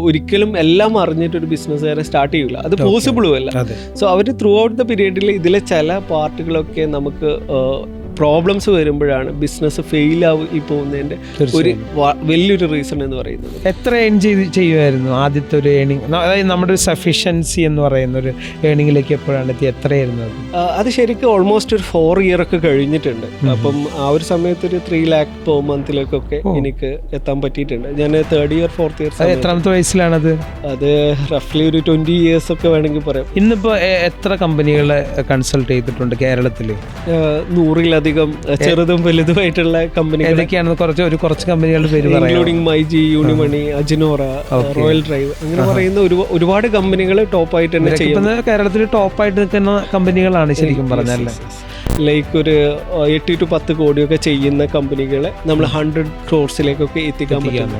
ഒരിക്കലും എല്ലാം അറിഞ്ഞിട്ട് ഒരു ബിസിനസ്സുകാരെ സ്റ്റാർട്ട് ചെയ്യില്ല അത്. പോസിബിളും അല്ല. സോ അവർ ത്രൂ ഔട്ട് ദ പീരീഡിൽ ഇതിലെ ചില പാർട്ടുകളൊക്കെ നമുക്ക് പ്രോബ്ലംസ് വരുമ്പോഴാണ് ബിസിനസ് ഫെയിൽ ആയി പോകുന്നതിന്റെ ഒരു വലിയൊരു റീസൺ എന്ന് പറയുന്നത്. എത്ര ഏൺ ചെയ്ത് ചെയ്യുമായിരുന്നു ആദ്യത്തെ ഒരു ഏണിങ് അതായത് നമ്മുടെ ഒരു സഫിഷ്യൻസി എന്ന് പറയുന്ന ഒരു ഏണിങ്ങിലേക്ക് എപ്പോഴാണ് എത്തി എത്രയായിരുന്നു അത്? ശരിക്കും ഓൾമോസ്റ്റ് ഒരു ഫോർ ഇയർ ഒക്കെ കഴിഞ്ഞിട്ടുണ്ട്. അപ്പം ആ ഒരു സമയത്ത് ഒരു ത്രീ ലാക്ക് പെർ മന്തിലേക്കൊക്കെ. എനിക്ക് എത്താൻ പറ്റിയിട്ടുണ്ട്. ഞാൻ തേർഡ് ഇയർ ഫോർത്ത് ഇയർ എത്രാമത്തെ വയസ്സിലാണത്? അത് റഫ്ലി ഒരു ട്വന്റി ഇയേഴ്സ് ഒക്കെ വേണമെങ്കിൽ പറയാം. ഇന്നിപ്പോ എത്ര കമ്പനികളെ കൺസൾട്ട് ചെയ്തിട്ടുണ്ട് കേരളത്തിൽ നൂറിലധികം ആ, ചെറുതും വലുതുമായിട്ടുള്ള കമ്പനികൾ ഏതൊക്കെയാണെന്ന് കുറച്ച് ഒരു കുറച്ച് കമ്പനികളുടെ പേര് ഇൻക്ലൂഡിംഗ് മൈജി യൂണിമണി അജിനോറ റോയൽ ഡ്രൈവ് അങ്ങനെ പറയുന്ന ഒരു ഒരുപാട് കമ്പനികൾ ടോപ്പായിട്ട് തന്നെ ചെയ്യുന്നത് കേരളത്തിൽ ടോപ്പായിട്ട് നിൽക്കുന്ന കമ്പനികളാണ് ശരിക്കും പറഞ്ഞാൽ ലൈക്ക് ഒരു എട്ട് ടു പത്ത് കോടിയൊക്കെ ചെയ്യുന്ന കമ്പനികളെ നമ്മൾ ഹൺഡ്രഡ് ക്രോർസിലേക്കൊക്കെ എത്തിക്കാൻ പറ്റും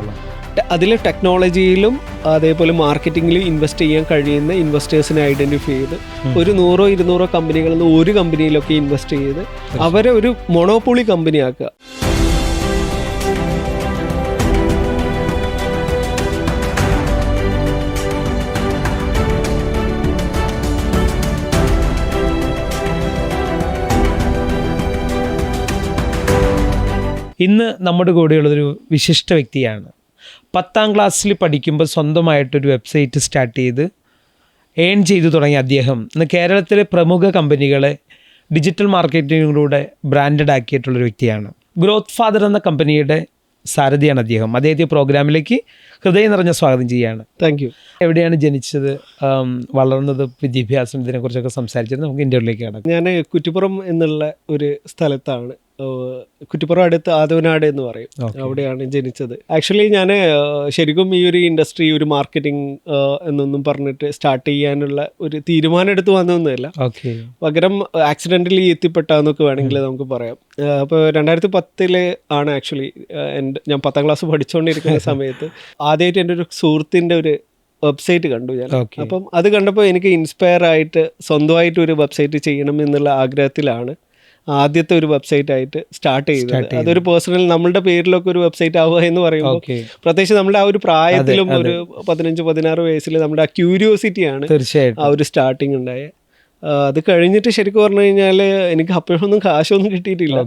അതിൽ ടെക്നോളജിയിലും അതേപോലെ മാർക്കറ്റിംഗിലും ഇൻവെസ്റ്റ് ചെയ്യാൻ കഴിയുന്ന ഇൻവെസ്റ്റേഴ്സിനെ ഐഡന്റിഫൈ ചെയ്ത് ഒരു നൂറോ ഇരുന്നൂറോ കമ്പനികളിൽ നിന്ന് ഒരു കമ്പനിയിലൊക്കെ ഇൻവെസ്റ്റ് ചെയ്ത് അവരെ ഒരു മൊണോപ്പൊളി കമ്പനി ആക്കുക. ഇന്ന് നമ്മുടെ കൂടെയുള്ളൊരു വിശിഷ്ട വ്യക്തിയാണ് പത്താം ക്ലാസ്സിൽ പഠിക്കുമ്പോൾ സ്വന്തമായിട്ടൊരു വെബ്സൈറ്റ് സ്റ്റാർട്ട് ചെയ്ത് ഏൺ ചെയ്തു തുടങ്ങിയ അദ്ദേഹം ഇന്ന് കേരളത്തിലെ പ്രമുഖ കമ്പനികളെ ഡിജിറ്റൽ മാർക്കറ്റിങ്ങിലൂടെ ബ്രാൻഡഡ് ആക്കിയിട്ടുള്ളൊരു വ്യക്തിയാണ്. ഗ്രോത്ത് ഫാദർ എന്ന കമ്പനിയുടെ സാരഥിയാണ് അദ്ദേഹം. അദ്ദേഹത്തെ പ്രോഗ്രാമിലേക്ക് ഹൃദയം നിറഞ്ഞ സ്വാഗതം ചെയ്യുകയാണ്. താങ്ക് യു എവിടെയാണ് ജനിച്ചത്? വളർന്നത് വിദ്യാഭ്യാസം ഇതിനെക്കുറിച്ചൊക്കെ സംസാരിച്ചത് നമുക്ക് ഇന്റർവ്യൂലേക്ക് കാണാം ഞാൻ കുറ്റിപ്പുറം എന്നുള്ള ഒരു സ്ഥലത്താണ് കുറ്റിപ്പുറം അടുത്ത് ആദവനാട് എന്ന് പറയും. അവിടെയാണ് ജനിച്ചത്. ആക്ച്വലി ഞാൻ ശരിക്കും ഈ ഒരു ഇൻഡസ്ട്രി ഒരു മാർക്കറ്റിംഗ് എന്നൊന്നും പറഞ്ഞിട്ട് സ്റ്റാർട്ട് ചെയ്യാനുള്ള ഒരു തീരുമാനം എടുത്ത് വന്നതൊന്നുമില്ല. പകരം ആക്സിഡന്റലി എത്തിപ്പെട്ടാന്നൊക്കെ വേണമെങ്കിൽ നമുക്ക് പറയാം. അപ്പോൾ രണ്ടായിരത്തി പത്തിൽ ആണ് ആക്ച്വലി എന്റെ ഞാൻ പത്താം ക്ലാസ് പഠിച്ചുകൊണ്ടിരിക്കുന്ന സമയത്ത് ആദ്യമായിട്ട് എന്റെ ഒരു സുഹൃത്തിന്റെ ഒരു വെബ്സൈറ്റ് കണ്ടു ഞാൻ. അപ്പം അത് കണ്ടപ്പോൾ എനിക്ക് ഇൻസ്പയർ ആയിട്ട് സ്വന്തമായിട്ട് ഒരു വെബ്സൈറ്റ് ചെയ്യണം എന്നുള്ള ആഗ്രഹത്തിലാണ്. ആദ്യത്തെ ഒരു വെബ്സൈറ്റ് ആയിട്ട് സ്റ്റാർട്ട് ചെയ്തത്. അതൊരു പേഴ്സണൽ നമ്മളുടെ പേരിലൊക്കെ ഒരു വെബ്സൈറ്റ് ആവുക എന്ന് പറയുമ്പോൾ പ്രത്യേകിച്ച് നമ്മുടെ ആ ഒരു പ്രായത്തിലും ഒരു പതിനഞ്ച് പതിനാറ് വയസ്സിൽ നമ്മുടെ ആ ക്യൂരിയോസിറ്റിയാണ് ആ ഒരു സ്റ്റാർട്ടിങ് ഉണ്ടായത് അത് കഴിഞ്ഞിട്ട് ശരിക്കും പറഞ്ഞു കഴിഞ്ഞാൽ എനിക്ക് അപ്പോഴൊന്നും കാശൊന്നും കിട്ടിയിട്ടില്ല.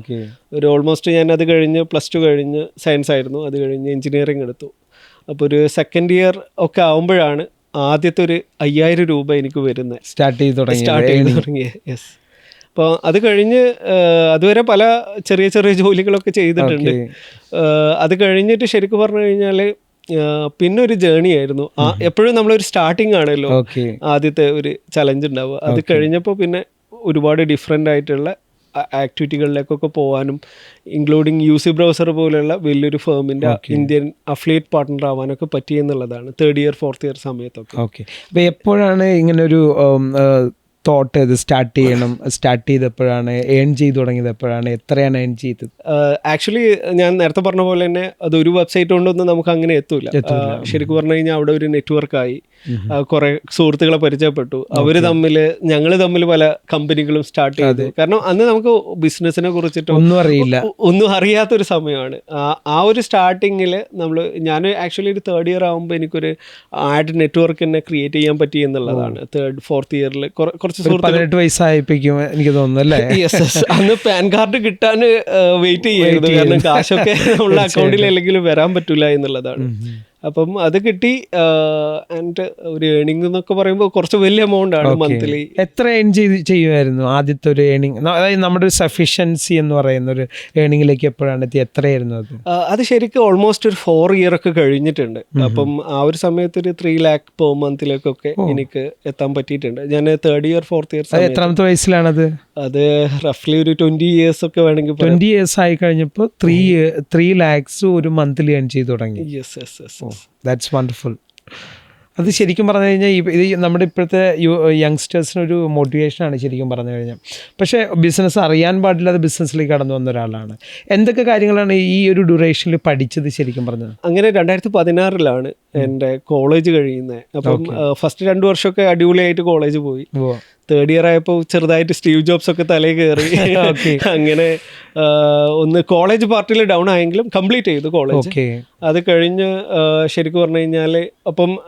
ഒരു ഓൾമോസ്റ്റ് ഞാൻ അത് കഴിഞ്ഞ് പ്ലസ് ടു കഴിഞ്ഞ് സയൻസ് ആയിരുന്നു. അത് കഴിഞ്ഞ് എഞ്ചിനീയറിംഗ് എടുത്തു. അപ്പോൾ ഒരു സെക്കൻഡ് ഇയർ ഒക്കെ ആവുമ്പോഴാണ് ആദ്യത്തെ ഒരു അയ്യായിരം രൂപ എനിക്ക് വരുന്നത്. സ്റ്റാർട്ട് ചെയ്ത് തുടങ്ങി സ്റ്റാർട്ട് ചെയ്ത് തുടങ്ങിയത്. യെസ് അപ്പോൾ അത് കഴിഞ്ഞ് അതുവരെ പല ചെറിയ ചെറിയ ജോലികളൊക്കെ ചെയ്തിട്ടുണ്ട്. അത് കഴിഞ്ഞിട്ട് ശരിക്കും പറഞ്ഞു കഴിഞ്ഞാൽ പിന്നെ ഒരു ജേണി ആയിരുന്നു. എപ്പോഴും നമ്മളൊരു സ്റ്റാർട്ടിങ് ആണല്ലോ ആദ്യത്തെ ഒരു ചലഞ്ച് ഉണ്ടാവുക. അത് കഴിഞ്ഞപ്പോൾ പിന്നെ ഒരുപാട് ഡിഫറെന്റ് ആയിട്ടുള്ള ആക്ടിവിറ്റികളിലേക്കൊക്കെ പോകാനും ഇൻക്ലൂഡിങ് യു സി ബ്രൗസർ പോലെയുള്ള വലിയൊരു ഫേമിന്റെ ഇന്ത്യൻ അഫിലിയേറ്റ് പാർട്ട്ണർ ആവാനൊക്കെ പറ്റിയെന്നുള്ളതാണ്. തേർഡ് ഇയർ ഫോർത്ത് ഇയർ സമയത്തൊക്കെ. ഓക്കെ. അപ്പോൾ എപ്പോഴാണ് ഇങ്ങനെ ഒരു തോട്ട് ഇത് സ്റ്റാർട്ട് ചെയ്യണം സ്റ്റാർട്ട് ചെയ്തപ്പോഴാണ് ഏൺ ചെയ്ത് തുടങ്ങിയത് എപ്പോഴാണ് എത്രയാണ് ഏൺ ചെയ്തത്? ആക്ച്വലി ഞാൻ നേരത്തെ പറഞ്ഞ പോലെ തന്നെ അത് ഒരു വെബ്സൈറ്റ് കൊണ്ടൊന്നും നമുക്ക് അങ്ങനെ എത്തൂല. ശരിക്കും പറഞ്ഞു കഴിഞ്ഞാൽ അവിടെ ഒരു നെറ്റ്വർക്കായി കുറെ സുഹൃത്തുക്കളെ പരിചയപ്പെട്ടു. അവർ തമ്മിൽ ഞങ്ങൾ തമ്മിൽ പല കമ്പനികളും സ്റ്റാർട്ട് ചെയ്തു. കാരണം അന്ന് നമുക്ക് ബിസിനസിനെ കുറിച്ചിട്ട് ഒന്നും അറിയില്ല. ഒന്നും അറിയാത്തൊരു സമയമാണ്. ആ- ഒരു സ്റ്റാർട്ടിങ്ങിൽ നമ്മൾ ഞാൻ ആക്ച്വലി ഒരു തേർഡ് ഇയർ ആകുമ്പോൾ എനിക്കൊരു ആഡ് നെറ്റ്വർക്ക് തന്നെ ക്രിയേറ്റ് ചെയ്യാൻ പറ്റി എന്നുള്ളതാണ്. തേർഡ് ഫോർത്ത് ഇയറിൽ കുറച്ച് പതിനെട്ട് വയസ്സായപ്പോഴേക്കും എനിക്ക് തോന്നുന്നു അല്ലേ? അന്ന് പാൻ കാർഡ് കിട്ടാൻ വെയിറ്റ് ചെയ്യരുത്. കാരണം. കാശൊക്കെ നമ്മുടെ അക്കൗണ്ടിൽ അല്ലെങ്കിൽ വരാൻ പറ്റൂല എന്നുള്ളതാണ്. അപ്പം അത് കിട്ടി ആൻഡ് ഒരു ഏണിംഗ് എന്നൊക്കെ പറയുമ്പോൾ കുറച്ച് വലിയ എമൗണ്ട് ആണ് മന്ത്ലി എത്ര ഏൺ ചെയ്ത് ചെയ്യുമായിരുന്നു ആദ്യത്തെ ഒരു ഏണിങ് അതായത് നമ്മുടെ ഒരു സഫിഷ്യൻസി എന്ന് പറയുന്ന ഒരു ഏണിങ്ങിലേക്ക് എപ്പോഴാണ് എത്തി എത്രയായിരുന്നു അത്? അത് ശരിക്കും ഓൾമോസ്റ്റ് ഒരു ഫോർ ഇയർ ഒക്കെ കഴിഞ്ഞിട്ടുണ്ട്. അപ്പം ആ ഒരു സമയത്ത് ഒരു ത്രീ ലാക്ക് പെർ മന്തിലേക്കൊക്കെ എനിക്ക് എത്താൻ പറ്റിയിട്ടുണ്ട്. ഞാൻ തേർഡ് ഇയർ ഫോർത്ത് ഇയർ എത്രാമത്തെ വയസ്സിലാണത്? അത് റഫ്ലി ഒരു ട്വന്റി ഇയേഴ്സ് ഒക്കെ വേണമെങ്കിൽ ട്വന്റി ഇയേഴ്സ് ആയി കഴിഞ്ഞപ്പോൾ ത്രീ ത്രീ ലാക്സ് ഒരു മന്ത്ലി ഏൺ ചെയ്ത് തുടങ്ങി. Yes yes yes that's wonderful അത് ശരിക്കും പറഞ്ഞു കഴിഞ്ഞാൽ ഇത് നമ്മുടെ ഇപ്പോഴത്തെ യു യങ്സ്റ്റേഴ്സിനൊരു മോട്ടിവേഷനാണ് ശരിക്കും പറഞ്ഞു കഴിഞ്ഞാൽ പക്ഷേ ബിസിനസ് അറിയാൻ പാടില്ലാതെ ബിസിനസ്സിലേക്ക് കടന്നു വന്ന ഒരാളാണ്. എന്തൊക്കെ കാര്യങ്ങളാണ് ഈ ഒരു ഡ്യൂറേഷനിൽ പഠിച്ചത് ശരിക്കും പറഞ്ഞത്? അങ്ങനെ രണ്ടായിരത്തി പതിനാറിലാണ് എന്റെ കോളേജ് കഴിയുന്നത്. അപ്പം ഫസ്റ്റ് രണ്ട് വർഷമൊക്കെ അടിപൊളിയായിട്ട് കോളേജ് പോയി. തേർഡ് ഇയർ ആയപ്പോൾ ചെറുതായിട്ട് സ്റ്റീവ് ജോബ്സ് ഒക്കെ തലയിൽ കയറി. അങ്ങനെ ഒന്ന് കോളേജ് പാർട്ടിയിൽ ഡൗൺ ആയെങ്കിലും കംപ്ലീറ്റ് ചെയ്തു കോളേജ് അത് കഴിഞ്ഞ് ശരിക്കും പറഞ്ഞു കഴിഞ്ഞാൽ അപ്പം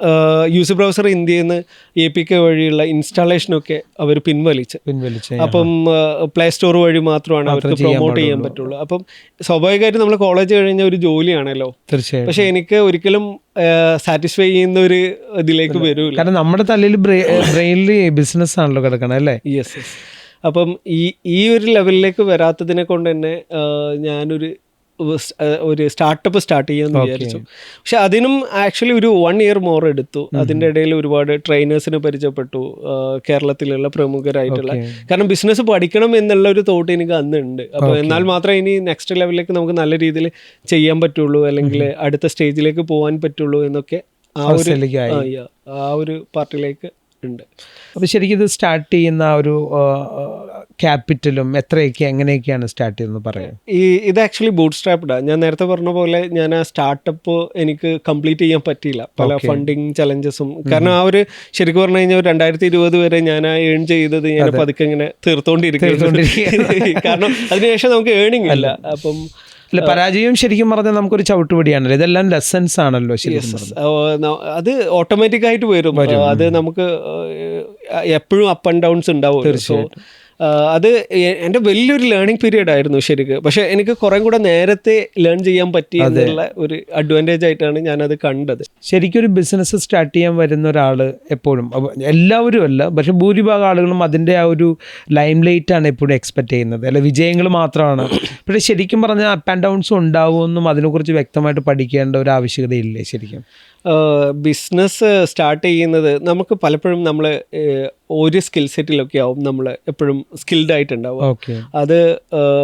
യൂസ് ബ്രൗസർ ഇന്ത്യയിൽ നിന്ന് എ പി കെ വഴിയുള്ള ഇൻസ്റ്റാളേഷനൊക്കെ അവർ പിൻവലിച്ച്. പിൻവലിച്ച അപ്പം പ്ലേ സ്റ്റോർ വഴി മാത്രമാണ് അവർക്ക് പ്രൊമോട്ട് ചെയ്യാൻ പറ്റുള്ളൂ. അപ്പം സ്വാഭാവികമായിട്ട് നമ്മൾ കോളേജ് കഴിഞ്ഞ ഒരു ജോലിയാണല്ലോ. തീർച്ചയായും പക്ഷെ എനിക്ക് ഒരിക്കലും സാറ്റിസ്ഫൈ ചെയ്യുന്ന ഒരു ഇതിലേക്ക് വരൂല. കാരണം നമ്മുടെ തലയിൽ ബ്രെയിനിൽ ബിസിനസ് ആണല്ലോ കിടക്കണം അല്ലേ? യെസ് യെസ് അപ്പം ഈ ഈ ഒരു ലെവലിലേക്ക് വരാത്തതിനെ കൊണ്ട് തന്നെ ഞാനൊരു ഒരു സ്റ്റാർട്ടപ്പ് സ്റ്റാർട്ട് ചെയ്യാമെന്ന് വിചാരിച്ചു. പക്ഷെ അതിനും ആക്ച്വലി ഒരു വൺ ഇയർ മോർ എടുത്തു. അതിന്റെ ഇടയിൽ ഒരുപാട് ട്രെയിനേഴ്സിനെ പരിചയപ്പെട്ടു കേരളത്തിലുള്ള പ്രമുഖരായിട്ടുള്ള. കാരണം ബിസിനസ് പഠിക്കണം എന്നുള്ള ഒരു തോട്ട് എനിക്ക് അന്നുണ്ട്. അപ്പോൾ എന്നാൽ മാത്രമേ ഇനി നെക്സ്റ്റ് ലെവലിലേക്ക് നമുക്ക് നല്ല രീതിയിൽ ചെയ്യാൻ പറ്റുള്ളൂ അല്ലെങ്കിൽ അടുത്ത സ്റ്റേജിലേക്ക് പോകാൻ പറ്റുള്ളൂ എന്നൊക്കെ ആ ഒരു ആ ഒരു പാർട്ടിയിലേക്ക് ഉണ്ട്. അപ്പോൾ ശരിക്കും ഇത് സ്റ്റാർട്ട് ചെയ്യുന്ന ഒരു ക്യാപിറ്റലും എത്രയൊക്കെ എങ്ങനെയൊക്കെയാണ് സ്റ്റാർട്ട് ചെയ്യുന്നത് പറയാം ഈ ഇത് ആക്ച്വലി ബൂട്ട് സ്ട്രാപ്ഡാണ് ഞാൻ നേരത്തെ പറഞ്ഞ പോലെ ഞാൻ ആ സ്റ്റാർട്ടപ്പ് എനിക്ക് കംപ്ലീറ്റ് ചെയ്യാൻ പറ്റിയില്ല. പല ഫണ്ടിങ് ചലഞ്ചസും കാരണം ആ ഒരു ശരിക്കും പറഞ്ഞു കഴിഞ്ഞാൽ രണ്ടായിരത്തി ഇരുപത് വരെ ഞാൻ ആ ഏൺ ചെയ്തത് ഞാൻ പതുക്കെ ഇങ്ങനെ തീർത്തോണ്ടിരിക്കുന്നു കാരണം അതിനുശേഷം നമുക്ക് ഏണിംഗ് അല്ല. അപ്പം അല്ല പരാജയം ശരിക്കും പറഞ്ഞാൽ നമുക്കൊരു ചവിട്ടുപടിയാണല്ലോ. ഇതെല്ലാം ലെസൺസ് ആണല്ലോ അത് ഓട്ടോമാറ്റിക് ആയിട്ട് വരും. അത് നമുക്ക് എപ്പോഴും അപ്പ് ആൻഡ് ഡൗൺസ് ഉണ്ടാവും സോ അത് എന്റെ വലിയൊരു ലേണിംഗ് പീരീഡ് ആയിരുന്നു ശരിക്കും. പക്ഷേ എനിക്ക് കുറേ കൂടെ നേരത്തെ ലേൺ ചെയ്യാൻ പറ്റി എന്നുള്ള ഒരു അഡ്വാന്റേജ് ആയിട്ടാണ് ഞാനത് കണ്ടത്. ശരിക്കും ഒരു ബിസിനസ് സ്റ്റാർട്ട് ചെയ്യാൻ വരുന്ന ഒരാൾ എപ്പോഴും എല്ലാവരും അല്ല പക്ഷെ ഭൂരിഭാഗം ആളുകളും അതിന്റെ ആ ഒരു ലൈം ലൈറ്റാണ് ആണ് എപ്പോഴും എക്സ്പെക്ട് ചെയ്യുന്നത്. അല്ല വിജയങ്ങൾ മാത്രമാണ്. പക്ഷേ ശരിക്കും പറഞ്ഞാൽ അപ്പ് ആൻഡ് ഡൗൺസ് ഉണ്ടാവുമെന്നും അതിനെക്കുറിച്ച് വ്യക്തമായിട്ട് പഠിക്കേണ്ട ഒരു ആവശ്യകതയില്ലേ ശരിക്കും? ബിസിനസ് സ്റ്റാർട്ട് ചെയ്യുന്നത് നമുക്ക് പലപ്പോഴും നമ്മൾ ഒരു സ്കിൽ സെറ്റിലൊക്കെ ആവും നമ്മൾ എപ്പോഴും സ്കിൽഡ് ആയിട്ടുണ്ടാവും അത്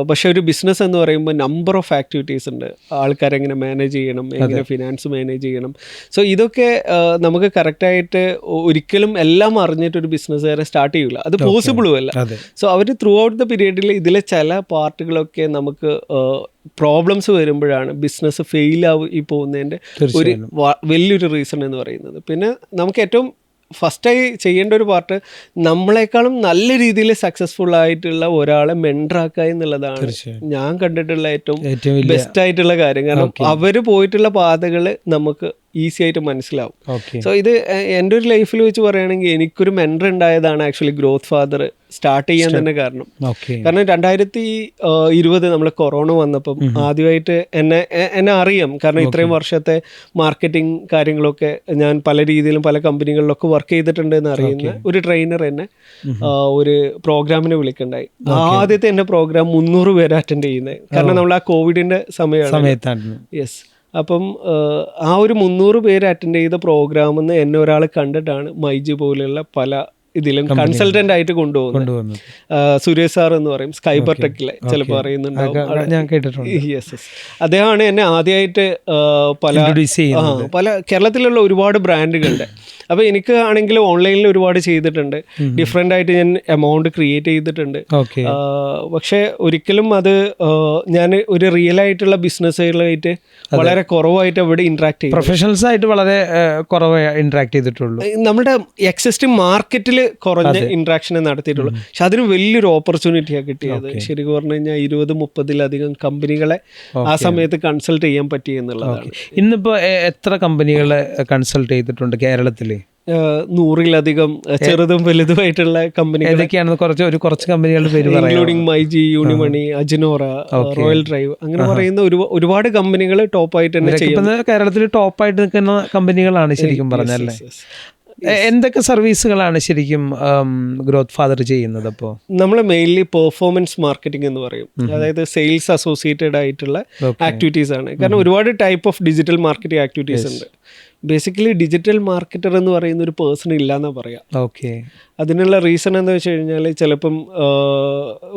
പക്ഷേ ഒരു ബിസിനസ് എന്ന് പറയുമ്പോൾ നമ്പർ ഓഫ് ആക്ടിവിറ്റീസ് ഉണ്ട്. ആൾക്കാരെങ്ങനെ മാനേജ് ചെയ്യണം എങ്ങനെ ഫിനാൻസ് മാനേജ് ചെയ്യണം. സോ ഇതൊക്കെ നമുക്ക് കറക്റ്റായിട്ട് ഒരിക്കലും എല്ലാം അറിഞ്ഞിട്ട് ഒരു ബിസിനസ്സുകാരെ സ്റ്റാർട്ട് ചെയ്യില്ല അത് പോസിബിളും അല്ല. സോ അവർ ത്രൂ ഔട്ട് ദ പീരീഡിൽ ഇതിലെ ചില പാർട്ടുകളൊക്കെ നമുക്ക് പ്രോബ്ലംസ് വരുമ്പോഴാണ് ബിസിനസ് ഫെയിൽ ആയി പോകുന്നതിന്റെ ഒരു വലിയൊരു റീസൺ എന്ന് പറയുന്നത്. പിന്നെ നമുക്ക് ഏറ്റവും ഫസ്റ്റായി ചെയ്യേണ്ട ഒരു പാർട്ട് നമ്മളെക്കാളും നല്ല രീതിയിൽ സക്സസ്ഫുൾ ആയിട്ടുള്ള ഒരാളെ മെൻഡറാക്കുക എന്നുള്ളതാണ് ഞാൻ കണ്ടിട്ടുള്ള ഏറ്റവും ഏറ്റവും ബെസ്റ്റ് ആയിട്ടുള്ള കാര്യം. കാരണം അവർ പോയിട്ടുള്ള പാതകൾ നമുക്ക് ഈസി ആയിട്ട് മനസ്സിലാവും. സോ ഇത് എന്റെ ഒരു ലൈഫിൽ വെച്ച് പറയുകയാണെങ്കിൽ എനിക്കൊരു മെന്റർ ഉണ്ടായതാണ് ആക്ച്വലി ഗ്രോത്ത് ഫാദർ സ്റ്റാർട്ട് ചെയ്യാൻ തന്നെ കാരണം. കാരണം രണ്ടായിരത്തി ഇരുപത് നമ്മൾ കൊറോണ വന്നപ്പം ആദ്യമായിട്ട് എന്നെ എന്നെ അറിയാം. കാരണം ഇത്രയും വർഷത്തെ മാർക്കറ്റിംഗ് കാര്യങ്ങളൊക്കെ ഞാൻ പല രീതിയിലും പല കമ്പനികളിലൊക്കെ വർക്ക് ചെയ്തിട്ടുണ്ട് എന്ന് അറിയുന്ന ഒരു ട്രെയിനർ എന്നെ ഒരു പ്രോഗ്രാമിന് വിളിക്കണ്ടായി ആദ്യത്തെ എന്റെ പ്രോഗ്രാം മുന്നൂറ് പേര് അറ്റൻഡ് ചെയ്യുന്നത്. കാരണം നമ്മൾ ആ കോവിഡിന്റെ സമയമാണ്. യെസ് അപ്പം ആ, ഒരു മുന്നൂറ് പേര് അറ്റൻഡ് ചെയ്ത പ്രോഗ്രാമിൽ നിന്ന് എന്നെ ഒരാൾ കണ്ടിട്ടാണ് മൈജി പോലെയുള്ള പല ഇതിലും കൺസൾട്ടന്റ് ആയിട്ട് കൊണ്ടുപോകുന്നത്. സുരേഷ് സാർ എന്ന് പറയും. സ്കൈബർ ടെക്കിലെ ചിലപ്പോൾ അറിയുന്നുണ്ടാവും. ഞാൻ കേട്ടിട്ടുണ്ട്. യെസ് യെസ് അദ്ദേഹമാണ് എന്നെ ആദ്യമായിട്ട് പല പല കേരളത്തിലുള്ള ഒരുപാട് ബ്രാൻഡുകളുണ്ട് അപ്പോൾ എനിക്ക് ആണെങ്കിൽ ഓൺലൈനിൽ ഒരുപാട് ചെയ്തിട്ടുണ്ട്. ഡിഫറെന്റ് ആയിട്ട് ഞാൻ എമൗണ്ട് ക്രിയേറ്റ് ചെയ്തിട്ടുണ്ട്. പക്ഷെ ഒരിക്കലും അത് ഞാൻ ഒരു റിയൽ ആയിട്ടുള്ള ബിസിനസ്സുകളായിട്ട് വളരെ കുറവായിട്ട് അവിടെ ഇന്ററാക്ട് ചെയ്യും പ്രൊഫഷണൽസ് ആയിട്ട് വളരെ കുറവേ ഇന്ററാക്ട് ചെയ്തിട്ടുള്ളൂ. നമ്മുടെ എക്സിസ്റ്റിംഗ് മാർക്കറ്റിൽ കുറഞ്ഞ ഇന്ററാക്ഷനെ നടത്തിയിട്ടുള്ളൂ. പക്ഷെ അതിന് വലിയൊരു ഓപ്പർച്യൂണിറ്റിയാണ് കിട്ടിയത്. ശരിക്കും പറഞ്ഞു കഴിഞ്ഞാൽ ഇരുപത് മുപ്പതിലധികം കമ്പനികളെ ആ സമയത്ത് കൺസൾട്ട് ചെയ്യാൻ പറ്റി എന്നുള്ളതാണ് ഇന്നിപ്പോ എത്ര കമ്പനികളെ കൺസൾട്ട് ചെയ്തിട്ടുണ്ട് കേരളത്തിൽ? ഏഹ് നൂറിലധികം ചെറുതും വലുതുമായിട്ടുള്ള കമ്പനി ഏതൊക്കെയാണെന്ന് കുറച്ച് ഒരു കുറച്ച് കമ്പനികളുടെ പേര് ഇൻക്ലൂഡിംഗ് മൈജി യൂണിമണി അജിനോറ റോയൽ ഡ്രൈവ് അങ്ങനെ പറയുന്ന ഒരു ഒരുപാട് കമ്പനികൾ ടോപ്പായിട്ട് തന്നെ ചെയ്യും ഇപ്പൊ കേരളത്തിൽ ടോപ്പായിട്ട് നിൽക്കുന്ന കമ്പനികളാണ് ശരിക്കും പറഞ്ഞല്ലേ എന്തൊക്കെ സർവീസുകളാണ് ശരിക്കും ഗ്രോത്ത് ഫാദർ ചെയ്യുന്നത് അപ്പോൾ നമ്മൾ മെയിൻലി പെർഫോമൻസ് മാർക്കറ്റിംഗ് എന്ന് പറയും. അതായത് സെയിൽസ് അസോസിയേറ്റഡ് ആയിട്ടുള്ള ആക്ടിവിറ്റീസ് ആണ്. കാരണം ഒരുപാട് type of digital marketing activities ഉണ്ട്. ബേസിക്കലി ഡിജിറ്റൽ മാർക്കറ്റർ എന്ന് പറയുന്ന ഒരു പേഴ്സൺ ഇല്ല എന്നാ പറയാം. ഓക്കെ അതിനുള്ള റീസൺ എന്താ വെച്ച് കഴിഞ്ഞാൽ ചിലപ്പം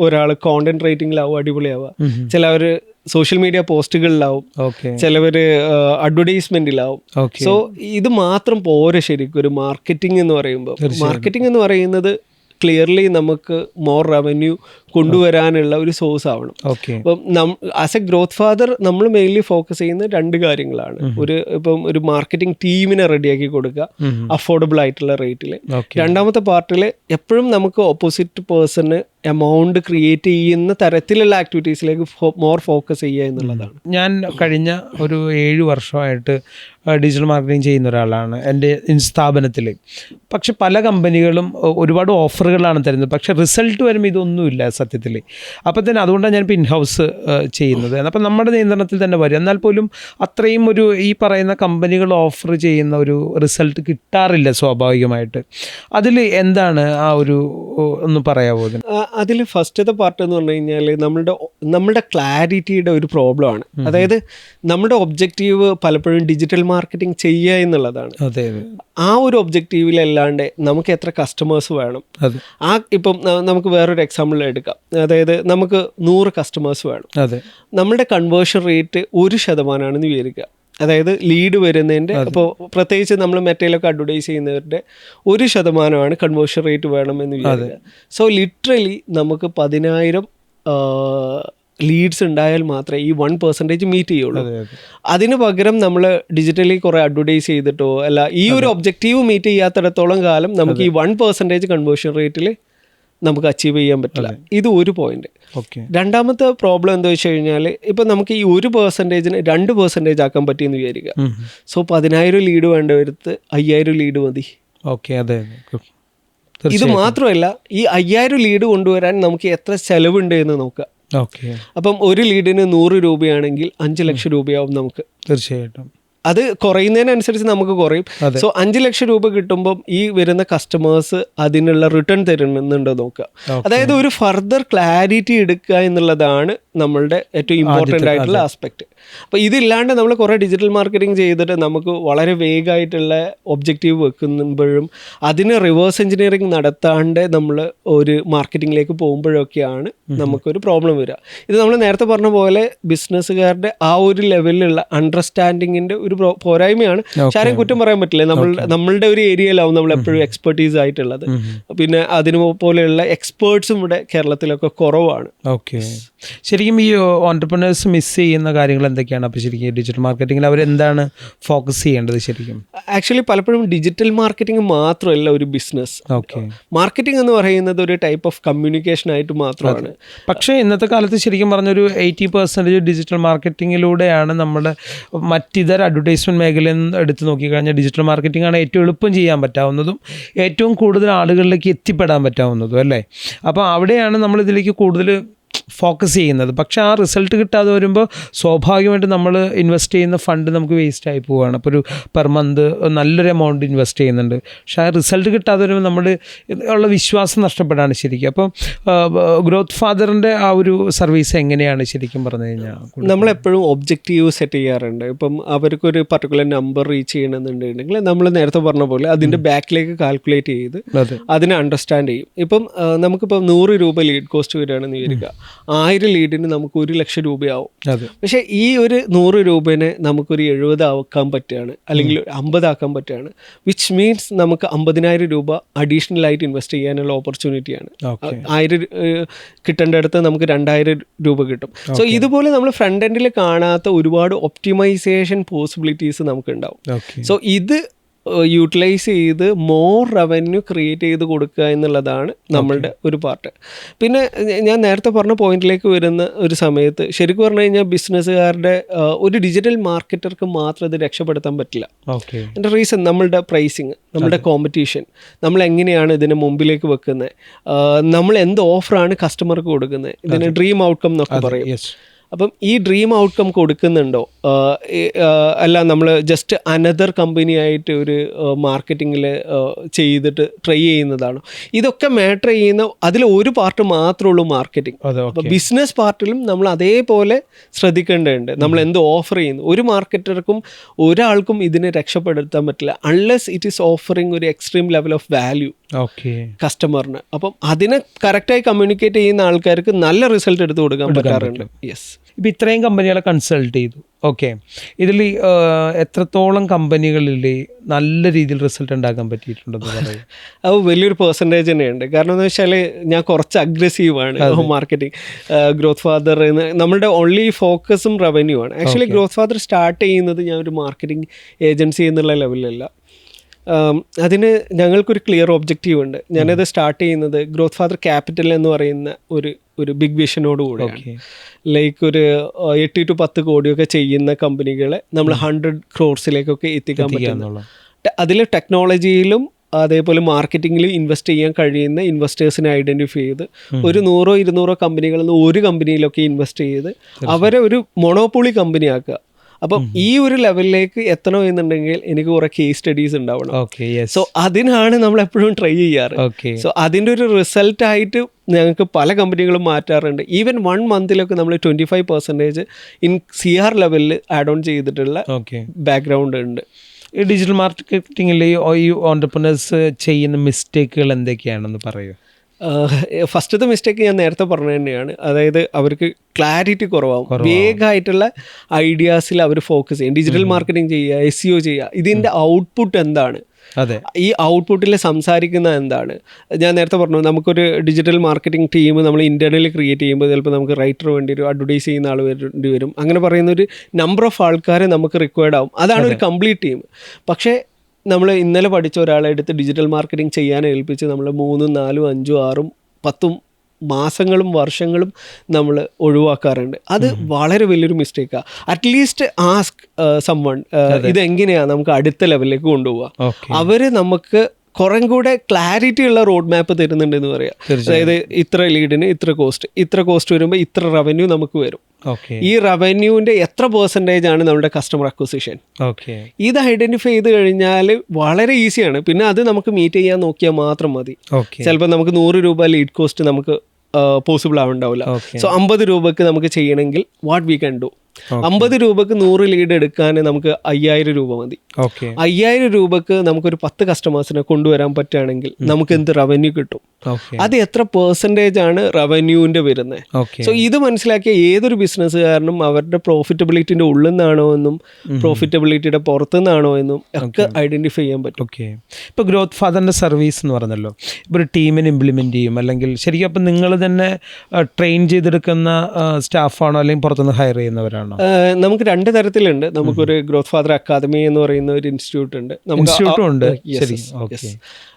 ഒരാൾ കോണ്ടന്റ് റൈറ്റിംഗിലാവും അടിപൊളിയാവുക ചിലവർ സോഷ്യൽ മീഡിയ പോസ്റ്റുകളിലാവും. ചിലവര് അഡ്വർടൈസ്മെന്റിലാവും. സോ ഇത് മാത്രം പോരെ ശരിക്കും. ഒരു മാർക്കറ്റിംഗ് എന്ന് പറയുമ്പോൾ മാർക്കറ്റിംഗ് എന്ന് പറയുന്നത് ക്ലിയർലി നമുക്ക് മോർ റവന്യൂ കൊണ്ടുവരാനുള്ള ഒരു സോഴ്സ് ആവണം. ഓക്കെ അപ്പം ആസ് എ ഗ്രോത്ത് ഫാദർ നമ്മൾ മെയിൻലി ഫോക്കസ് ചെയ്യുന്ന രണ്ട് കാര്യങ്ങളാണ്. ഒരു ഇപ്പം ഒരു മാർക്കറ്റിംഗ് ടീമിനെ റെഡിയാക്കി കൊടുക്കുക അഫോർഡബിൾ ആയിട്ടുള്ള റേറ്റിൽ രണ്ടാമത്തെ പാർട്ടിൽ എപ്പോഴും നമുക്ക് ഓപ്പോസിറ്റ് പേഴ്സണ് എമൗണ്ട് ക്രിയേറ്റ് ചെയ്യുന്ന തരത്തിലുള്ള ആക്ടിവിറ്റീസിലേക്ക് മോർ ഫോക്കസ് ചെയ്യുക എന്നുള്ളതാണ്. ഞാൻ കഴിഞ്ഞ ഒരു ഏഴ് വർഷമായിട്ട് ഡിജിറ്റൽ മാർക്കറ്റിംഗ് ചെയ്യുന്ന ഒരാളാണ് എന്റെ സ്ഥാപനത്തിൽ പക്ഷെ പല കമ്പനികളും ഒരുപാട് ഓഫറുകളാണ് തരുന്നത്. പക്ഷെ റിസൾട്ട് വരുമ്പോൾ ഇതൊന്നുമില്ല. സത്യത്തിൽ. അപ്പം തന്നെ അതുകൊണ്ടാണ് ഞാൻ ഇപ്പോൾ ഇൻഹൗസ് ചെയ്യുന്നത്. അപ്പം നമ്മുടെ നിയന്ത്രണത്തിൽ തന്നെ വരും. എന്നാൽ പോലും അത്രയും ഒരു ഈ പറയുന്ന കമ്പനികൾ ഓഫർ ചെയ്യുന്ന ഒരു റിസൾട്ട് കിട്ടാറില്ല സ്വാഭാവികമായിട്ട്. അതിൽ എന്താണ് ആ ഒരു ഒന്ന് പറയാമോ അതിൽ ഫസ്റ്റത്തെ പാർട്ട് എന്ന് പറഞ്ഞു കഴിഞ്ഞാൽ നമ്മുടെ നമ്മുടെ ക്ലാരിറ്റിയുടെ ഒരു പ്രോബ്ലമാണ് അതായത് നമ്മുടെ ഒബ്ജക്റ്റീവ് പലപ്പോഴും ഡിജിറ്റൽ മാർക്കറ്റിംഗ് ചെയ്യുക എന്നുള്ളതാണ്. അതെ അതെ. ആ ഒരു ഒബ്ജക്റ്റീവിലല്ലാണ്ട് നമുക്ക് എത്ര കസ്റ്റമേഴ്സ് വേണം? ആ ഇപ്പം നമുക്ക് വേറൊരു എക്സാമ്പിൾ എടുക്കാം. അതായത് നമുക്ക് നൂറ് കസ്റ്റമേഴ്സ് വേണം. അതെ. നമ്മുടെ കൺവേർഷൻ റേറ്റ് ഒരു ശതമാനമാണെന്ന് വിചാരിക്കുക. അതായത് ലീഡ് വരുന്നതിന്റെ അപ്പോൾ പ്രത്യേകിച്ച് നമ്മൾ മെറ്റയിലൊക്കെ അഡ്വർടൈസ് ചെയ്യുന്നവരുടെ ഒരു ശതമാനമാണ് കൺവേർഷൻ റേറ്റ് വേണമെന്ന് വിചാരിക്കുക. സോ ലിറ്ററലി നമുക്ക് പതിനായിരം ലീഡ്സ് ഉണ്ടായാൽ മാത്രമേ ഈ വൺ പെർസെന്റേജ് മീറ്റ് ചെയ്യുള്ളൂ. അതെ അതെ. അതിന് പകരം നമ്മൾ ഡിജിറ്റലി കുറേ അഡ്വർടൈസ് ചെയ്തിട്ടോ അല്ല ഈ ഒരു ഒബ്ജക്റ്റീവ് മീറ്റ് ചെയ്യാത്തിടത്തോളം കാലം നമുക്ക് ഈ വൺ പെർസെന്റേജ് കൺവേർഷൻ റേറ്റിൽ നമുക്ക് അച്ചീവ് ചെയ്യാൻ പറ്റില്ല. ഇത് ഒരു പോയിന്റ് രണ്ടാമത്തെ പ്രോബ്ലം എന്താ വെച്ച് കഴിഞ്ഞാൽ ഇപ്പം നമുക്ക് ഈ ഒരു പെർസെന്റേജിന് രണ്ട് പെർസെന്റേജ് ആക്കാൻ പറ്റിയെന്ന് വിചാരിക്കുക. സോ പതിനായിരം ലീഡ് വേണ്ടവരുത്ത് അയ്യായിരം ലീഡ് മതി. ഓക്കെ അതെ ഇത് മാത്രമല്ല ഈ അയ്യായിരം ലീഡ് കൊണ്ടുവരാൻ നമുക്ക് എത്ര ചെലവുണ്ട് എന്ന് നോക്കുക. ഓക്കെ. അപ്പം ഒരു ലീഡിന് നൂറ് രൂപയാണെങ്കിൽ അഞ്ച് ലക്ഷം രൂപയാവും നമുക്ക്. തീർച്ചയായിട്ടും. അത് കുറയുന്നതിനനുസരിച്ച് നമുക്ക് കുറയും. സോ അഞ്ച് ലക്ഷം രൂപ കിട്ടുമ്പോൾ ഈ വരുന്ന കസ്റ്റമേഴ്സ് അതിനുള്ള റിട്ടേൺ തരുന്നുണ്ടോ നോക്കുക. അതായത് ഒരു ഫർദർ ക്ലാരിറ്റി എടുക്കുക എന്നുള്ളതാണ് നമ്മളുടെ ഏറ്റവും ഇമ്പോർട്ടന്റ് ആയിട്ടുള്ള ആസ്പെക്ട് അപ്പോൾ ഇതില്ലാണ്ട് നമ്മൾ കുറേ ഡിജിറ്റൽ മാർക്കറ്റിംഗ് ചെയ്തിട്ട് നമുക്ക് വളരെ വേഗമായിട്ടുള്ള ഒബ്ജക്റ്റീവ് വെക്കുമ്പോഴും അതിന് റിവേഴ്സ് എഞ്ചിനീയറിംഗ് നടത്താണ്ട് നമ്മൾ ഒരു മാർക്കറ്റിങ്ങിലേക്ക് പോകുമ്പോഴൊക്കെയാണ് നമുക്കൊരു പ്രോബ്ലം വരിക. ഇത് നമ്മൾ നേരത്തെ പറഞ്ഞ പോലെ ബിസിനസ്സുകാരുടെ ആ ഒരു ലെവലിലുള്ള അണ്ടർസ്റ്റാൻഡിങ്ങിന്റെ ഒരു പോരായ്മയാണ്. ആരെയും കുറ്റം പറയാൻ പറ്റില്ല. നമ്മൾ നമ്മളുടെ ഒരു ഏരിയയിലാവും നമ്മൾ എപ്പോഴും എക്സ്പെർട്ടീസ് ആയിട്ടുള്ളത്. പിന്നെ അതിനു പോലെയുള്ള എക്സ്പേർട്സും ഇവിടെ കേരളത്തിലൊക്കെ കുറവാണ്. ഓക്കെ. ശരിക്കും ഈ ഓണ്ടർപ്രണേഴ്സ് മിസ് ചെയ്യുന്ന കാര്യങ്ങൾ എന്തൊക്കെയാണ്? അപ്പോൾ ശരിക്കും ഡിജിറ്റൽ മാർക്കറ്റിംഗിൽ അവരെന്താണ് ഫോക്കസ് ചെയ്യേണ്ടത് ശരിക്കും? ആക്ച്വലി പലപ്പോഴും ഡിജിറ്റൽ മാർക്കറ്റിംഗ് മാത്രമല്ല ഒരു ബിസിനസ് ഓക്കെ മാർക്കറ്റിംഗ് എന്ന് പറയുന്നത് ഒരു ടൈപ്പ് ഓഫ് കമ്മ്യൂണിക്കേഷൻ ആയിട്ട് മാത്രമാണ്. പക്ഷേ ഇന്നത്തെ കാലത്ത് ശരിക്കും പറഞ്ഞൊരു എയ്റ്റി പെർസെന്റേജ് ഡിജിറ്റൽ മാർക്കറ്റിങ്ങിലൂടെയാണ് നമ്മുടെ മറ്റിതര അഡ്വർടൈസ്മെന്റ് മേഖലയിൽ നിന്ന് എടുത്ത് നോക്കിക്കഴിഞ്ഞാൽ ഡിജിറ്റൽ മാർക്കറ്റിംഗ് ആണ് ഏറ്റവും എളുപ്പം ചെയ്യാൻ പറ്റാവുന്നതും ഏറ്റവും കൂടുതൽ ആളുകളിലേക്ക് എത്തിപ്പെടാൻ പറ്റാവുന്നതും അല്ലേ? അപ്പോൾ അവിടെയാണ് നമ്മൾ ഇതിലേക്ക് കൂടുതൽ ഫോക്കസ് ചെയ്യുന്നത്. പക്ഷേ ആ റിസൾട്ട് കിട്ടാതെ വരുമ്പോൾ സ്വാഭാവികമായിട്ട് നമ്മൾ ഇൻവെസ്റ്റ് ചെയ്യുന്ന ഫണ്ട് നമുക്ക് വേസ്റ്റ് ആയി പോവുകയാണ് അപ്പോൾ ഒരു പെർ മന്ത് നല്ലൊരു എമൗണ്ട് ഇൻവെസ്റ്റ് ചെയ്യുന്നുണ്ട്. പക്ഷേ ആ റിസൾട്ട് കിട്ടാതെ വരുമ്പോൾ നമ്മൾ ഉള്ള വിശ്വാസം നഷ്ടപ്പെടാണ് ശരിക്കും. അപ്പം ഗ്രോത്ത് ഫാദറിന്റെ ആ ഒരു സർവീസ് എങ്ങനെയാണ് ശരിക്കും പറഞ്ഞു കഴിഞ്ഞാൽ നമ്മളെപ്പോഴും ഒബ്ജക്റ്റീവ് സെറ്റ് ചെയ്യാറുണ്ട്. ഇപ്പം അവർക്കൊരു പർട്ടിക്കുലർ നമ്പർ റീച്ച് ചെയ്യണമെന്നുണ്ടെങ്കിൽ നമ്മൾ നേരത്തെ പറഞ്ഞ പോലെ അതിന്റെ ബാക്കിലേക്ക് കാൽക്കുലേറ്റ് ചെയ്ത് അതിനെ അണ്ടർസ്റ്റാൻഡ് ചെയ്യും. ഇപ്പം നമുക്കിപ്പോൾ നമുക്കിപ്പം നൂറ് രൂപ ലീഡ് കോസ്റ്റ് വരികയാണെന്ന് വിചാരിക്കുക. ആയിരം ലീഡിന് നമുക്ക് ഒരു ലക്ഷം രൂപയാവും. പക്ഷേ ഈ ഒരു നൂറ് രൂപേനെ നമുക്കൊരു എഴുപത് ആക്കാൻ പറ്റുകയാണ് അല്ലെങ്കിൽ ഒരു അമ്പതാക്കാൻ പറ്റുകയാണ് വിച്ച് മീൻസ് നമുക്ക് അമ്പതിനായിരം രൂപ അഡീഷണൽ ആയിട്ട് ഇൻവെസ്റ്റ് ചെയ്യാനുള്ള ഓപ്പർച്യൂണിറ്റിയാണ് ആയിരം കിട്ടേണ്ടടുത്ത് നമുക്ക് രണ്ടായിരം രൂപ കിട്ടും. സോ ഇതുപോലെ നമ്മൾ ഫ്രണ്ട് എൻഡിൽ കാണാത്ത ഒരുപാട് ഒപ്റ്റിമൈസേഷൻ പോസിബിലിറ്റീസ് നമുക്ക് ഉണ്ടാവും സോ ഇത് യൂട്ടിലൈസ് ചെയ്ത് മോർ റവന്യൂ ക്രിയേറ്റ് ചെയ്ത് കൊടുക്കുക എന്നുള്ളതാണ് നമ്മളുടെ ഒരു പാർട്ട് പിന്നെ ഞാൻ നേരത്തെ പറഞ്ഞ പോയിന്റിലേക്ക് വരുന്ന ഒരു സമയത്ത് ശരിക്കും പറഞ്ഞു കഴിഞ്ഞാൽ ബിസിനസ്സുകാരുടെ ഒരു ഡിജിറ്റൽ മാർക്കറ്റർക്ക് മാത്രം ഇത് രക്ഷപ്പെടുത്താൻ പറ്റില്ല. എന്റെ റീസൺ നമ്മളുടെ പ്രൈസിങ് നമ്മുടെ കോമ്പറ്റീഷൻ നമ്മൾ എങ്ങനെയാണ് ഇതിനെ മുമ്പിലേക്ക് വെക്കുന്നത് നമ്മൾ എന്ത് ഓഫറാണ് കസ്റ്റമർക്ക് കൊടുക്കുന്നത് ഇതിന് ഡ്രീം ഔട്ട്കം എന്നൊക്കെ പറയും. അപ്പം ഈ ഡ്രീം ഔട്ട്കം കൊടുക്കുന്നുണ്ടോ? അല്ല നമ്മൾ ജസ്റ്റ് അനദർ കമ്പനി ആയിട്ട് ഒരു മാർക്കറ്റിങ്ങിൽ ചെയ്തിട്ട് ട്രൈ ചെയ്യുന്നതാണോ? ഇതൊക്കെ മാറ്റർ ചെയ്യുന്ന അതിൽ ഒരു പാർട്ട് മാത്രമേ ഉള്ളൂ മാർക്കറ്റിംഗ് അപ്പോൾ ബിസിനസ് പാർട്ടിലും നമ്മൾ അതേപോലെ ശ്രദ്ധിക്കേണ്ടതുണ്ട്. നമ്മൾ എന്ത് ഓഫർ ചെയ്യുന്നു? ഒരു മാർക്കറ്റർക്കും ഒരാൾക്കും ഇതിനെ രക്ഷപ്പെടുത്താൻ പറ്റില്ല. അൺലെസ് ഇറ്റ് ഈസ് ഓഫറിങ് ഒരു extreme level of value okay കസ്റ്റമറിന് അപ്പം അതിനെ കറക്റ്റായി കമ്മ്യൂണിക്കേറ്റ് ചെയ്യുന്ന ആൾക്കാർക്ക് നല്ല റിസൾട്ട് എടുത്ത് കൊടുക്കാൻ പറ്റാറുണ്ട്. യെസ് ഇപ്പം ഇത്രയും കമ്പനികളെ കൺസൾട്ട് ചെയ്തു. ഓക്കെ ഇതിൽ എത്രത്തോളം കമ്പനികളിൽ നല്ല രീതിയിൽ റിസൾട്ട് ഉണ്ടാക്കാൻ പറ്റിയിട്ടുണ്ടെന്ന് പറയും. അത് വലിയൊരു പെർസെന്റേജ് തന്നെയുണ്ട്. കാരണം എന്ന് വെച്ചാൽ ഞാൻ കുറച്ച് അഗ്രസീവാണ് മാർക്കറ്റിംഗ് ഗ്രോത്ത് ഫാദർ എന്ന്. നമ്മളുടെ ഓൺലി ഫോക്കസും റവന്യൂ ആണ്. ആക്ച്വലി ഗ്രോത്ത് ഫാദർ സ്റ്റാർട്ട് ചെയ്യുന്നത് ഞാൻ ഒരു മാർക്കറ്റിംഗ് ഏജൻസി എന്നുള്ള ലെവലിലല്ല അതിന് ഞങ്ങൾക്കൊരു ക്ലിയർ ഒബ്ജക്റ്റീവ് ഉണ്ട്. ഞാനത് സ്റ്റാർട്ട് ചെയ്യുന്നത് ഗ്രോത്ത് ഫാദർ ക്യാപിറ്റൽ എന്ന് പറയുന്ന ഒരു ഒരു ബിഗ് വിഷനോട് കൂടെയാണ്. ലൈക്ക് ഒരു എട്ട് ടു പത്ത് കോടിയൊക്കെ ചെയ്യുന്ന കമ്പനികളെ നമ്മൾ ഹൺഡ്രഡ് ക്രോഡ്സിലേക്കൊക്കെ എത്തിക്കാൻ പറ്റും അതിൽ ടെക്നോളജിയിലും അതേപോലെ മാർക്കറ്റിങ്ങിൽ ഇൻവെസ്റ്റ് ചെയ്യാൻ കഴിയുന്ന ഇൻവെസ്റ്റേഴ്സിനെ ഐഡന്റിഫൈ ചെയ്ത് ഒരു നൂറോ ഇരുന്നൂറോ കമ്പനികളിൽ നിന്ന് ഒരു കമ്പനിയിലൊക്കെ ഇൻവെസ്റ്റ് ചെയ്ത് അവരെ ഒരു മൊണോപ്പൊളി കമ്പനി ആക്കുക. അപ്പം ഈ ഒരു ലെവലിലേക്ക് എത്തണം എന്നുണ്ടെങ്കിൽ എനിക്ക് കുറെ കേസ് സ്റ്റഡീസ് ഉണ്ടാവണം. സോ അതിനാണ് നമ്മൾ എപ്പോഴും ട്രൈ ചെയ്യാറ്. ഓക്കെ സോ അതിന്റെ ഒരു റിസൾട്ട് ആയിട്ട് ഞങ്ങൾക്ക് പല കമ്പനികളും മാറ്റാറുണ്ട്. ഈവൻ വൺ മന്തിലൊക്കെ നമ്മൾ twenty five percentage in C R ലെവലിൽ ആഡ് ഓൺ ചെയ്തിട്ടുള്ള ഓക്കെ ബാക്ക്ഗ്രൗണ്ട് ഉണ്ട്. ഈ ഡിജിറ്റൽ മാർക്കറ്റിങ്ങിൽ ഈ ഓണ്ടർപ്രണേഴ്സ് ചെയ്യുന്ന മിസ്റ്റേക്കുകൾ എന്തൊക്കെയാണെന്ന് പറയൂ. ഫസ്റ്റത്തെ മിസ്റ്റേക്ക് ഞാൻ നേരത്തെ പറഞ്ഞു തന്നെയാണ്. അതായത് അവർക്ക് ക്ലാരിറ്റി കുറവാകും വേഗമായിട്ടുള്ള ഐഡിയാസിൽ അവർ ഫോക്കസ് ചെയ്യും. ഡിജിറ്റൽ മാർക്കറ്റിംഗ് ചെയ്യുക എസ് സിഒ ചെയ്യുക ഇതിന്റെ ഔട്ട്പുട്ട് എന്താണ്? അതെ. ഈ ഔട്ട്പുട്ടിൽ സംസാരിക്കുന്ന എന്താണ്? ഞാൻ നേരത്തെ പറഞ്ഞു നമുക്കൊരു ഡിജിറ്റൽ മാർക്കറ്റിംഗ് ടീം നമ്മൾ ഇന്റേണലി ക്രിയേറ്റ് ചെയ്യുമ്പോൾ ചിലപ്പോൾ നമുക്ക് റൈറ്റർ വേണ്ടി വരും അഡ്വർടൈസ് ചെയ്യുന്ന ആൾ വേണ്ടി വരും. അങ്ങനെ പറയുന്ന ഒരു നമ്പർ ഓഫ് ആൾക്കാരെ നമുക്ക് റിക്വയർഡ് ആവും. അതാണ് ഒരു കംപ്ലീറ്റ് ടീം പക്ഷേ നമ്മൾ ഇന്നലെ പഠിച്ച ഒരാളെ എടുത്ത് ഡിജിറ്റൽ മാർക്കറ്റിംഗ് ചെയ്യാൻ ഏൽപ്പിച്ച് നമ്മൾ മൂന്നും നാലും അഞ്ചും ആറും പത്തും മാസങ്ങളും വർഷങ്ങളും നമ്മൾ ഒഴിവാക്കാറുണ്ട്. അത് വളരെ വലിയൊരു മിസ്റ്റേക്കാണ് അറ്റ്ലീസ്റ്റ് ആസ്ക് സം വൺ ഇതെങ്ങനെയാണ് നമുക്ക് അടുത്ത ലെവലിലേക്ക് കൊണ്ടുപോവുക അവർ നമുക്ക് കുറേ കൂടെ ക്ലാരിറ്റി ഉള്ള റോഡ് മാപ്പ് തരുന്നുണ്ടെന്ന് പറയാം. അതായത് ഇത്ര ലീഡിന് ഇത്ര കോസ്റ്റ് ഇത്ര കോസ്റ്റ് വരുമ്പോൾ ഇത്ര റവന്യൂ നമുക്ക് വരും. ഈ റവന്യൂവിന്റെ എത്ര പെർസെന്റേജ് ആണ് നമ്മുടെ കസ്റ്റമർ അക്വസിഷൻ ഓക്കെ ഇത് ഐഡന്റിഫൈ ചെയ്ത് കഴിഞ്ഞാൽ വളരെ ഈസിയാണ് പിന്നെ അത് നമുക്ക് മീറ്റ് ചെയ്യാൻ നോക്കിയാൽ മാത്രം മതി. ചിലപ്പോൾ നമുക്ക് നൂറ് രൂപ ലീഡ് കോസ്റ്റ് നമുക്ക് പോസിബിൾ ആവുണ്ടാവില്ല. സോ അമ്പത് രൂപക്ക് നമുക്ക് ചെയ്യണമെങ്കിൽ വാട്ട് വി കൺ ഡു അമ്പത് രൂപക്ക് നൂറ് ലീഡ് എടുക്കാൻ നമുക്ക് അയ്യായിരം രൂപ മതി. ഓക്കെ അയ്യായിരം രൂപക്ക് നമുക്കൊരു പത്ത് കസ്റ്റമേഴ്സിനെ കൊണ്ടുവരാൻ പറ്റുകയാണെങ്കിൽ നമുക്ക് എന്ത് റവന്യൂ കിട്ടും? അത് എത്ര പെർസെന്റേജ് ആണ് റവന്യൂവിന്റെ വരുന്നത്? സോ ഇത് മനസ്സിലാക്കിയ ഏതൊരു ബിസിനസ്സുകാരനും അവരുടെ പ്രോഫിറ്റബിലിറ്റിന്റെ ഉള്ളിൽ നിന്നാണോ എന്നും പ്രോഫിറ്റബിലിറ്റിയുടെ പുറത്തുനിന്നാണോ എന്നും ഒക്കെ ഐഡന്റിഫൈ ചെയ്യാൻ പറ്റും. ഓക്കെ ഇപ്പോൾ ഗ്രോത്ത് ഫാദറിന്റെ സർവീസ് എന്ന് പറഞ്ഞല്ലോ. ഇപ്പോൾ ഒരു ടീമിന് ഇംപ്ലിമെന്റ് ചെയ്യും. അല്ലെങ്കിൽ ശരിക്കും അപ്പം നിങ്ങൾ തന്നെ ട്രെയിൻ ചെയ്തെടുക്കുന്ന സ്റ്റാഫാണോ അല്ലെങ്കിൽ പുറത്തുനിന്ന് ഹയർ ചെയ്യുന്നവരാണോ? നമുക്ക് രണ്ട് തരത്തിലുണ്ട്. നമുക്കൊരു ഗ്രോത്ത് ഫാദർ അക്കാദമി എന്ന് പറയുന്ന ഒരു ഇൻസ്റ്റിറ്റ്യൂട്ട് ഉണ്ട്. ഇൻസ്റ്റിറ്റ്യൂട്ടും ഉണ്ട്.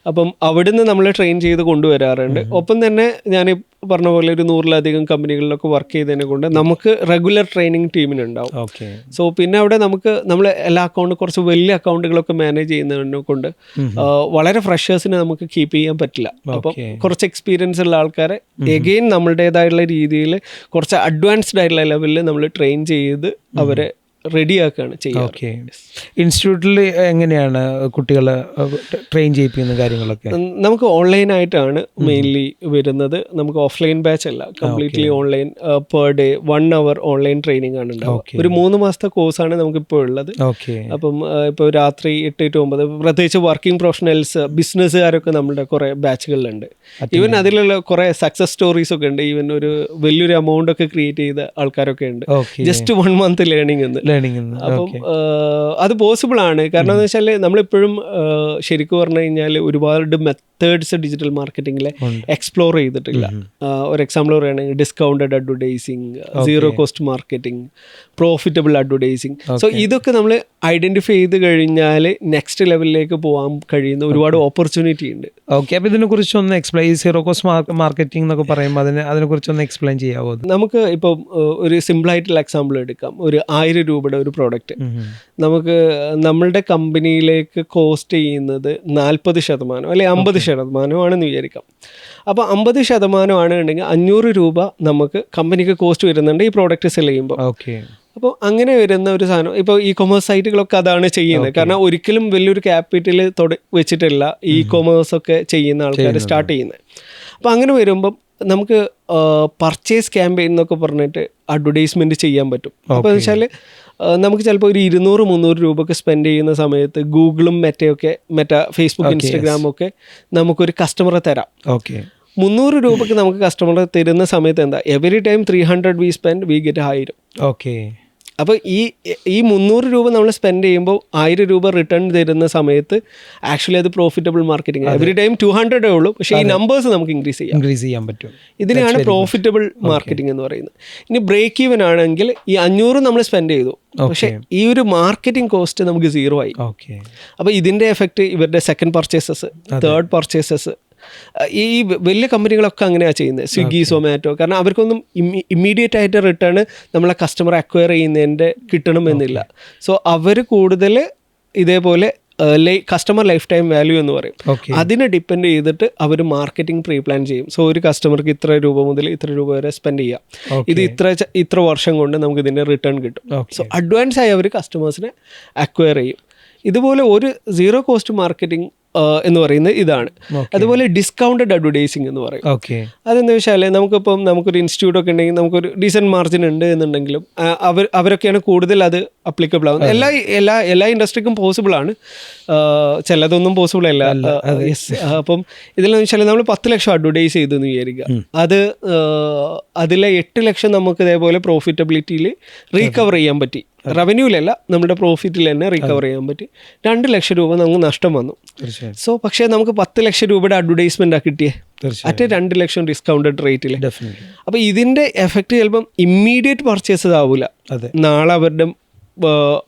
അപ്പം അവിടുന്ന് നമ്മൾ ട്രെയിൻ ചെയ്ത് കൊണ്ടുവരാറുണ്ട്. ഒപ്പം തന്നെ ഞാൻ പറഞ്ഞ പോലെ ഒരു നൂറിലധികം കമ്പനികളിലൊക്കെ വർക്ക് ചെയ്തതിനെ കൊണ്ട് നമുക്ക് റെഗുലർ ട്രെയിനിങ് ടീമിനുണ്ടാവും ഓക്കെ സോ പിന്നെ അവിടെ നമുക്ക് നമ്മൾ എല്ലാ അക്കൗണ്ട് കുറച്ച് വലിയ അക്കൗണ്ടുകളൊക്കെ മാനേജ് ചെയ്യുന്നതിനെ കൊണ്ട് വളരെ ഫ്രഷേഴ്സിനെ നമുക്ക് കീപ്പ് ചെയ്യാൻ പറ്റില്ല. അപ്പോൾ കുറച്ച് എക്സ്പീരിയൻസ് ഉള്ള ആൾക്കാരെ എഗെയിൻ നമ്മളുടേതായുള്ള രീതിയിൽ കുറച്ച് അഡ്വാൻസ്ഡ് ആയിട്ടുള്ള ലെവലിൽ നമ്മൾ ട്രെയിൻ ചെയ്ത് അവരെ റെഡിയാക്കുകയാണ് ചെയ്യുക ഓക്കെ. ഇൻസ്റ്റിറ്റ്യൂട്ടിൽ എങ്ങനെയാണ് കുട്ടികളെ ട്രെയിൻ ചെയ്യിപ്പിക്കുന്ന കാര്യങ്ങളൊക്കെ? നമുക്ക് ഓൺലൈൻ ആയിട്ടാണ് മെയിൻലി വരുന്നത്. നമുക്ക് ഓഫ്ലൈൻ ബാച്ച് അല്ല completely online per day one hour online training ആണ് ഉണ്ടാവുക ഒരു മൂന്ന് മാസത്തെ കോഴ്സാണ് നമുക്കിപ്പോൾ ഉള്ളത്. ഓക്കെ. അപ്പം ഇപ്പോൾ രാത്രി എട്ട് ടു ഒമ്പത് പ്രത്യേകിച്ച് വർക്കിംഗ് പ്രൊഫഷണൽസ് ബിസിനസ്സുകാരൊക്കെ നമ്മുടെ കുറേ ബാച്ചുകളിലുണ്ട്. ഈവൻ അതിലുള്ള കുറേ സക്സസ് സ്റ്റോറീസ് ഒക്കെ ഉണ്ട്. ഈവൻ ഒരു വലിയൊരു എമൗണ്ട് ഒക്കെ ക്രിയേറ്റ് ചെയ്ത ആൾക്കാരൊക്കെ ഉണ്ട്. ജസ്റ്റ് വൺ മന്ത് ലേണിംഗ് എന്ന്. ലേണിംഗ് അപ്പം അത് പോസിബിൾ ആണ്. കാരണം എന്ന് വെച്ചാൽ നമ്മളിപ്പോഴും ശരിക്കും പറഞ്ഞു കഴിഞ്ഞാൽ ഒരുപാട് മെത്തേഡ്സ് ഡിജിറ്റൽ മാർക്കറ്റിംഗിൽ എക്സ്പ്ലോർ ചെയ്തിട്ടില്ല. ഒരു എക്സാമ്പിൾ പറയുകയാണെങ്കിൽ discounted advertising zero cost marketing profitable advertising so ഇതൊക്കെ നമ്മൾ ഐഡന്റിഫൈ ചെയ്ത് കഴിഞ്ഞാൽ നെക്സ്റ്റ് ലെവലിലേക്ക് പോകാൻ കഴിയുന്ന ഒരുപാട് ഓപ്പർച്യൂണിറ്റി ഉണ്ട്. ഓക്കെ അപ്പോൾ ഇതിനെക്കുറിച്ച് ഒന്ന് എക്സ്പ്ലെയിൻ സീറോ കോസ്റ്റ് മാർക്കറ്റിംഗ് എന്നൊക്കെ പറയുമ്പോൾ അതിനെ അതിനെക്കുറിച്ച് ഒന്ന് എക്സ്പ്ലെയിൻ ചെയ്യാവോ? നമുക്ക് ഇപ്പോൾ ഒരു സിമ്പിളായിട്ടുള്ള എക്സാമ്പിൾ എടുക്കാം. ഒരു ആയിരം രൂപയുടെ ഒരു പ്രോഡക്റ്റ്. നമുക്ക് നമ്മളുടെ കമ്പനിയിലേക്ക് കോസ്റ്റ് ചെയ്യുന്നത് നാൽപ്പത് ശതമാനം അല്ലെ അമ്പത് ശതമാനമാണെന്ന് വിചാരിക്കാം. അപ്പോൾ അമ്പത് ശതമാനമാണ് ഉണ്ടെങ്കിൽ അഞ്ഞൂറ് രൂപ നമുക്ക് കമ്പനിക്ക് കോസ്റ്റ് വരുന്നുണ്ട് ഈ പ്രോഡക്റ്റ് സെൽ ചെയ്യുമ്പോൾ. ഓക്കെ. അപ്പോൾ അങ്ങനെ വരുന്ന ഒരു സാധനം ഇപ്പോൾ ഇ കൊമേഴ്സ് സൈറ്റുകളൊക്കെ അതാണ് ചെയ്യുന്നത്. കാരണം ഒരിക്കലും വലിയൊരു ക്യാപിറ്റൽ തൊട വെച്ചിട്ടില്ല ഇ കൊമേഴ്സ് ഒക്കെ ചെയ്യുന്ന ആൾക്കാർ സ്റ്റാർട്ട് ചെയ്യുന്നത്. അപ്പോൾ അങ്ങനെ വരുമ്പം നമുക്ക് പർച്ചേസ് ക്യാമ്പയിൻ എന്നൊക്കെ പറഞ്ഞിട്ട് അഡ്വർടൈസ്മെന്റ് ചെയ്യാൻ പറ്റും. അപ്പോൾ എന്ന് വെച്ചാൽ നമുക്ക് ചിലപ്പോൾ ഒരു ഇരുന്നൂറ് മുന്നൂറ് രൂപയൊക്കെ സ്പെൻഡ് ചെയ്യുന്ന സമയത്ത് ഗൂഗിളും മെറ്റയൊക്കെ മെറ്റ ഫേസ്ബുക്ക് ഇൻസ്റ്റഗ്രാമും ഒക്കെ നമുക്കൊരു കസ്റ്റമറെ തരാം. ഓക്കെ മുന്നൂറ് രൂപയ്ക്ക് നമുക്ക് കസ്റ്റമർ തരുന്ന സമയത്ത് എന്താ? Every time three hundred we spend we get ആയിരം ഓക്കെ അപ്പോൾ ഈ ഈ മുന്നൂറ് രൂപ നമ്മൾ സ്പെൻഡ് ചെയ്യുമ്പോൾ ആയിരം രൂപ റിട്ടേൺ തരുന്ന സമയത്ത് ആക്ച്വലി അത് profitable marketing every time two ഹൺഡ്രഡേ ഉള്ളൂ. പക്ഷേ ഈ നമ്പേഴ്സ് നമുക്ക് ഇൻക്രീസ് ചെയ്യാം. ഇൻക്രീസ് ചെയ്യാൻ പറ്റും. ഇതിനെയാണ് പ്രോഫിറ്റബിൾ മാർക്കറ്റിംഗ് എന്ന് പറയുന്നത്. ഇനി ബ്രേക്ക് ഈവൻ ആണെങ്കിൽ ഈ അഞ്ഞൂറ് നമ്മൾ സ്പെൻഡ് ചെയ്തു. പക്ഷേ ഈ ഒരു മാർക്കറ്റിംഗ് കോസ്റ്റ് നമുക്ക് സീറോ ആയി. ഓക്കെ അപ്പോൾ ഇതിന്റെ എഫക്റ്റ് ഇവരുടെ സെക്കൻഡ് പർച്ചേസസ് തേർഡ് പർച്ചേസസ് ഈ വലിയ കമ്പനികളൊക്കെ അങ്ങനെയാണ് ചെയ്യുന്നത് സ്വിഗ്ഗി സൊമാറ്റോ കാരണം അവർക്കൊന്നും ഇമ്മീഡിയറ്റ് ആയിട്ട് റിട്ടേൺ നമ്മളെ കസ്റ്റമർ അക്വയർ ചെയ്യുന്നതിന്റെ കിട്ടണമെന്നില്ല സോ അവർ കൂടുതൽ ഇതേപോലെ കസ്റ്റമർ ലൈഫ് ടൈം വാല്യൂ എന്ന് പറയും. അതിനെ ഡിപ്പെൻഡ് ചെയ്തിട്ട് അവർ മാർക്കറ്റിംഗ് പ്രീ പ്ലാൻ ചെയ്യും. സോ ഒരു കസ്റ്റമർക്ക് ഇത്ര രൂപ മുതൽ ഇത്ര രൂപ വരെ സ്പെൻഡ് ചെയ്യാം. ഇത് ഇത്ര ഇത്ര വർഷം കൊണ്ട് നമുക്ക് ഇതിന്റെ റിട്ടേൺ കിട്ടും. സോ അഡ്വാൻസ് ആയി അവർ കസ്റ്റമേഴ്സിനെ അക്വയർ ചെയ്യും. ഇതുപോലെ ഒരു സീറോ കോസ്റ്റ് മാർക്കറ്റിംഗ് എന്ന് പറയുന്നത് ഇതാണ്. അതുപോലെ ഡിസ്കൗണ്ടഡ് അഡ്വർടൈസിങ് എന്ന് പറയും. ഓക്കെ അതെന്താ വെച്ചാൽ നമുക്കിപ്പം നമുക്കൊരു ഇൻസ്റ്റിറ്റ്യൂട്ട് ഒക്കെ ഉണ്ടെങ്കിൽ നമുക്കൊരു ഡീസന്റ് മാർജിൻ ഉണ്ട് എന്നുണ്ടെങ്കിലും അവർ അവരൊക്കെയാണ് കൂടുതൽ അത് അപ്ലിക്കബിൾ ആവുന്നത്. എല്ലാ എല്ലാ എല്ലാ ഇൻഡസ്ട്രിക്കും പോസിബിൾ ആണ്. ചിലതൊന്നും പോസിബിൾ അല്ല. അപ്പം ഇതിലെന്ന് വെച്ചാൽ നമ്മൾ പത്ത് ലക്ഷം അഡ്വർടൈസ് ചെയ്തു എന്ന് വിചാരിക്കുക. അത് അതിലെ എട്ട് ലക്ഷം നമുക്ക് ഇതേപോലെ പ്രോഫിറ്റബിലിറ്റിയിൽ റീകവർ ചെയ്യാൻ പറ്റി. റവന്യൂലല്ല നമ്മുടെ പ്രോഫിറ്റിൽ തന്നെ റിക്കവർ ചെയ്യാൻ പറ്റി. രണ്ട് ലക്ഷം രൂപ നമുക്ക് നഷ്ടം വന്നു. സോ പക്ഷേ നമുക്ക് പത്ത് ലക്ഷം രൂപയുടെ അഡ്വർടൈസ്മെന്റാണ് കിട്ടിയേ. തീർച്ചയായും. അറ്റ് രണ്ട് ലക്ഷം ഡിസ്കൗണ്ടഡ് റേറ്റിൽ അപ്പോൾ ഇതിന്റെ എഫക്റ്റ് ചിലപ്പം ഇമ്മീഡിയറ്റ് പർച്ചേസസ് ആവില്ല നാളെ അവരുടെ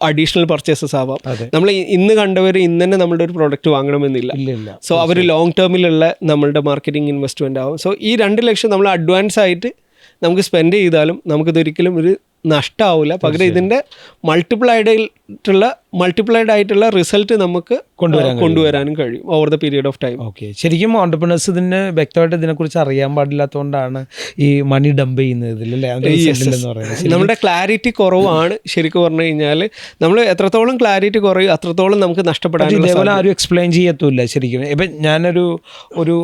അഡീഷണൽ പർച്ചേസസ് ആവാം. നമ്മൾ ഇന്ന് കണ്ടവർ ഇന്ന് തന്നെ നമ്മളുടെ ഒരു പ്രോഡക്റ്റ് വാങ്ങണമെന്നില്ല. സോ അവർ ലോങ് ടേമിലുള്ള നമ്മളുടെ മാർക്കറ്റിംഗ് ഇൻവെസ്റ്റ്മെന്റ് ആവും. സോ ഈ രണ്ട് ലക്ഷം നമ്മൾ അഡ്വാൻസ് ആയിട്ട് നമുക്ക് സ്പെൻഡ് ചെയ്താലും നമുക്കിതൊരിക്കലും ഒരു നഷ്ടമാവില്ല പകരം ഇതിന്റെ മൾട്ടിപ്പിൾ ആയിട്ടുള്ള മൾട്ടിപ്ലൈഡ് ആയിട്ടുള്ള റിസൾട്ട് നമുക്ക് കൊണ്ടുവരാൻ കൊണ്ടുവരാനും കഴിയും over the period of time okay ശരിക്കും ഓണ്ടർപ്രണേഴ്സ് ഇതിന് വ്യക്തമായിട്ട് ഇതിനെക്കുറിച്ച് അറിയാൻ പാടില്ലാത്തതുകൊണ്ടാണ് ഈ മണി ഡംപ് ചെയ്യുന്നത് നമ്മുടെ ക്ലാരിറ്റി കുറവാണ് ശരിക്കും പറഞ്ഞു കഴിഞ്ഞാൽ. നമ്മൾ എത്രത്തോളം ക്ലാരിറ്റി കുറയും അത്രത്തോളം നമുക്ക് നഷ്ടപ്പെടാൻ ഇതേപോലെ ആരും എക്സ്പ്ലെയിൻ ചെയ്യത്തുമില്ല ശരിക്കും. ഇപ്പം ഞാനൊരു ഒരു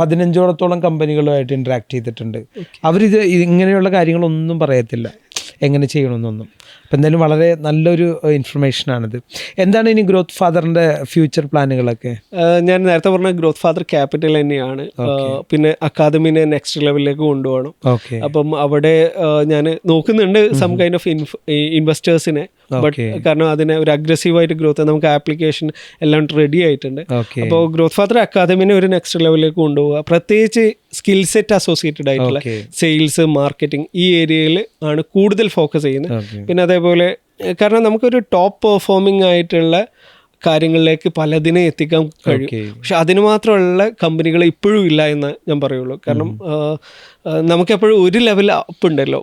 പതിനഞ്ചോളത്തോളം കമ്പനികളുമായിട്ട് ഇൻട്രാക്ട് ചെയ്തിട്ടുണ്ട്. അവരിത് ഇങ്ങനെയുള്ള കാര്യങ്ങളൊന്നും പറയത്തില്ല. എങ്ങനെ ചെയ്യണമെന്നൊന്നും. അപ്പം എന്തായാലും വളരെ നല്ലൊരു ഇൻഫർമേഷനാണിത് എന്താണ് ഇനി ഗ്രോത്ത് ഫാദറിന്റെ ഫ്യൂച്ചർ പ്ലാനുകളൊക്കെ ഞാൻ നേരത്തെ പറഞ്ഞ ഗ്രോത്ത് ഫാദർ ക്യാപിറ്റൽ തന്നെയാണ്. പിന്നെ അക്കാദമിനെ നെക്സ്റ്റ് ലെവലിലേക്ക് കൊണ്ടുപോകണം. ഓക്കെ. അപ്പം അവിടെ ഞാൻ നോക്കുന്നുണ്ട് സം കൈൻഡ് ഓഫ് ഇൻവെസ്റ്റേഴ്സിനെ ബട്ട് കാരണം അതിനെ ഒരു അഗ്രസീവായിട്ട് ഗ്രോത്ത് നമുക്ക് ആപ്ലിക്കേഷൻ എല്ലാം റെഡി ആയിട്ടുണ്ട്. അപ്പോൾ ഗ്രോത്ത് ഫാദർ അക്കാദമിനെ ഒരു നെക്സ്റ്റ് ലെവലിലേക്ക് കൊണ്ടുപോകുക പ്രത്യേകിച്ച് സ്കിൽ സെറ്റ് അസോസിയേറ്റഡ് ആയിട്ടുള്ള സെയിൽസ് മാർക്കറ്റിംഗ് ഈ ഏരിയയിൽ ആണ് കൂടുതൽ ഫോക്കസ് ചെയ്യുന്നത്. പിന്നെ അതേപോലെ കാരണം നമുക്കൊരു ടോപ്പ് പെർഫോമിംഗ് ആയിട്ടുള്ള കാര്യങ്ങളിലേക്ക് പലതിനെ എത്തിക്കാൻ കഴിയും. പക്ഷെ അതിന് മാത്രമുള്ള കമ്പനികൾ ഇപ്പോഴും ഇല്ല എന്ന് ഞാൻ പറയുള്ളൂ. കാരണം നമുക്കെപ്പോഴും ഒരു ലെവൽ അപ്പ് ഉണ്ടല്ലോ.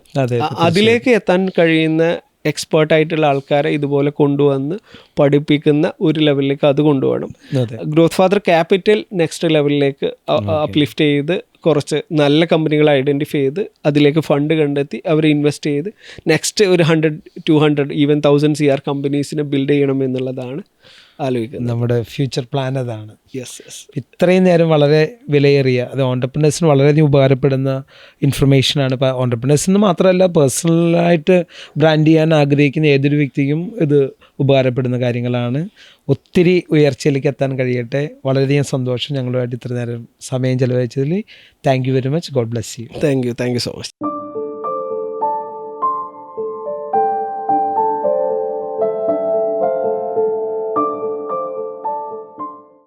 അതിലേക്ക് എത്താൻ കഴിയുന്ന എക്സ്പേർട്ട് ആയിട്ടുള്ള ആൾക്കാരെ ഇതുപോലെ കൊണ്ടുവന്ന് പഠിപ്പിക്കുന്ന ഒരു ലെവലിലേക്ക് അത് കൊണ്ടുപോകണം. ഗ്രോത്ത് ഫാദർ ക്യാപിറ്റൽ നെക്സ്റ്റ് ലെവലിലേക്ക് അപ്ലിഫ്റ്റ് ചെയ്ത് കുറച്ച് നല്ല കമ്പനികൾ ഐഡന്റിഫൈ ചെയ്ത് അതിലേക്ക് ഫണ്ട് കണ്ടെത്തി അവർ ഇൻവെസ്റ്റ് ചെയ്ത് നെക്സ്റ്റ് ഒരു hundred two hundred even thousand C R കമ്പനീസിനെ build ചെയ്യണം എന്നുള്ളതാണ് ആലോചിക്കുന്നത്. നമ്മുടെ ഫ്യൂച്ചർ പ്ലാൻ അതാണ്. യെസ് യെസ് ഇത്രയും നേരം വളരെ വിലയേറിയ അത് ഓണ്ടർപ്രണേഴ്സിന് വളരെയധികം ഉപകാരപ്പെടുന്ന ഇൻഫർമേഷനാണ് ഇപ്പോൾ ഓണ്ടർപ്രണേഴ്സിന് മാത്രമല്ല പേഴ്സണലായിട്ട് ബ്രാൻഡ് ചെയ്യാൻ ആഗ്രഹിക്കുന്ന ഏതൊരു വ്യക്തിക്കും ഇത് ഉപകാരപ്പെടുന്ന കാര്യങ്ങളാണ്. ഒത്തിരി ഉയർച്ചയിലേക്ക് എത്താൻ കഴിയട്ടെ. വളരെയധികം സന്തോഷം ഞങ്ങളുമായിട്ട് ഇത്ര നേരം സമയം ചെലവഴിച്ചതിൽ. Thank you very much God bless you thank you thank you so much